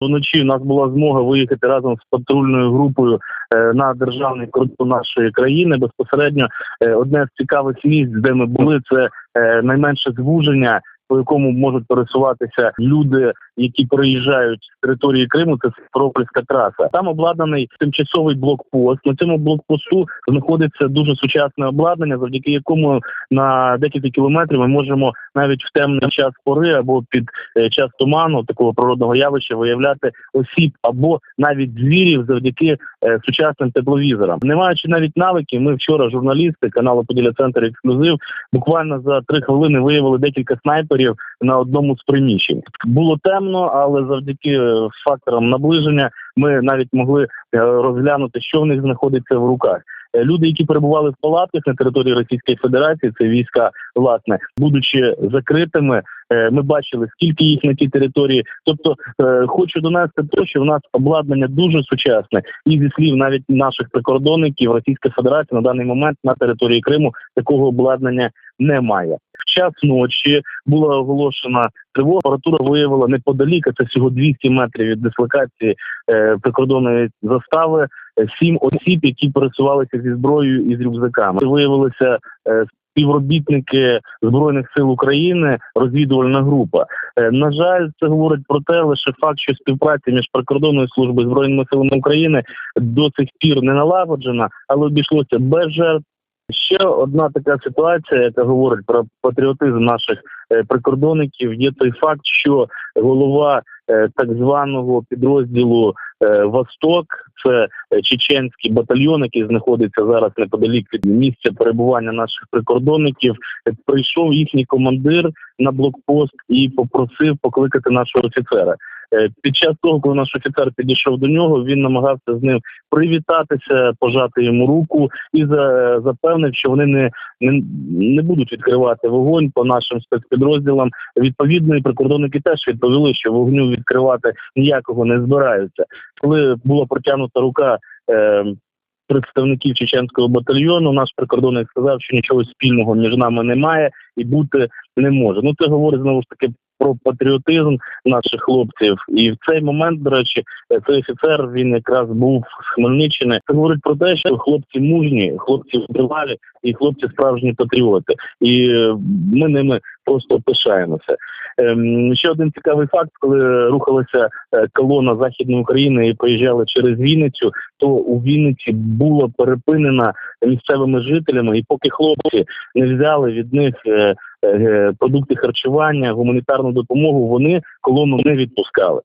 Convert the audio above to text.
Вночі у нас була змога виїхати разом з патрульною групою е, на державний кордон нашої країни. Безпосередньо е, одне з цікавих місць, де ми були, це е, найменше звуження, по якому можуть пересуватися люди, які проїжджають з території Криму. Це Симферопольська траса. Там обладнаний тимчасовий блокпост. На цьому блокпосту знаходиться дуже сучасне обладнання, завдяки якому на декілька кілометрів ми можемо навіть в темний час пори або під е, час туману такого природного явища виявляти осіб або навіть звірів завдяки е, сучасним тепловізорам. Не маючи навіть навиків, ми вчора журналісти каналу Поділя Центр Ексклюзив буквально за три хвилини виявили декілька снайперів на одному з приміщень. Було темно, але завдяки е, факторам наближення ми навіть могли е, розглянути, що в них знаходиться в руках. Е, Люди, які перебували в палатках на території Російської Федерації, це війська, власне, будучи закритими, е, ми бачили, скільки їх на тій території. Тобто, е, хочу донести те, що в нас обладнання дуже сучасне, і зі слів навіть наших прикордонників Російська Федерація на даний момент на території Криму такого обладнання немає. В час ночі була оголошена тривога. Апаратура виявила неподалік, це всього 200 метрів від дислокації е, прикордонної застави. е, Сім осіб, які пересувалися зі зброєю і з рюкзаками. Виявилися е, співробітники збройних сил України, розвідувальна група. Е, На жаль, це говорить про те, лише факт, що співпраця між прикордонною службою збройними силами України до сих пір не налагоджена, але обійшлося без жертв. Ще одна така ситуація, яка говорить про патріотизм наших прикордонників, є той факт, що голова е, так званого підрозділу е, Восток, це е, чеченський батальйон, який знаходиться зараз неподалік від місця перебування наших прикордонників. е, Прийшов їхній командир на блокпост і попросив покликати нашого офіцера. Е, Під час того, коли наш офіцер підійшов до нього, він намагався з ним привітатися, пожати йому руку і за, запевнив, що вони не, не, не будуть відкривати вогонь по нашим спецпідрозділам. Відповідно, і прикордонники теж відповіли, що вогню відкривати ніякого не збираються. Коли була протягнута рука. Е, Представників чеченського батальйону наш прикордонник сказав, що нічого спільного між нами немає і бути не може. Ну це говорить знову ж таки про патріотизм наших хлопців. І в цей момент, до речі, цей офіцер він якраз був з Хмельниччини. Це говорить про те, що хлопці мужні, хлопці вбивалі і хлопці справжні патріоти. І е, ми ними просто пишаємося. Ем, ще один цікавий факт, коли рухалася е, колона західної України і проїжджали через Вінницю, то у Вінниці була перепинена місцевими жителями, і поки хлопці не взяли від них е, продукти харчування, гуманітарну допомогу, вони колону не відпускали.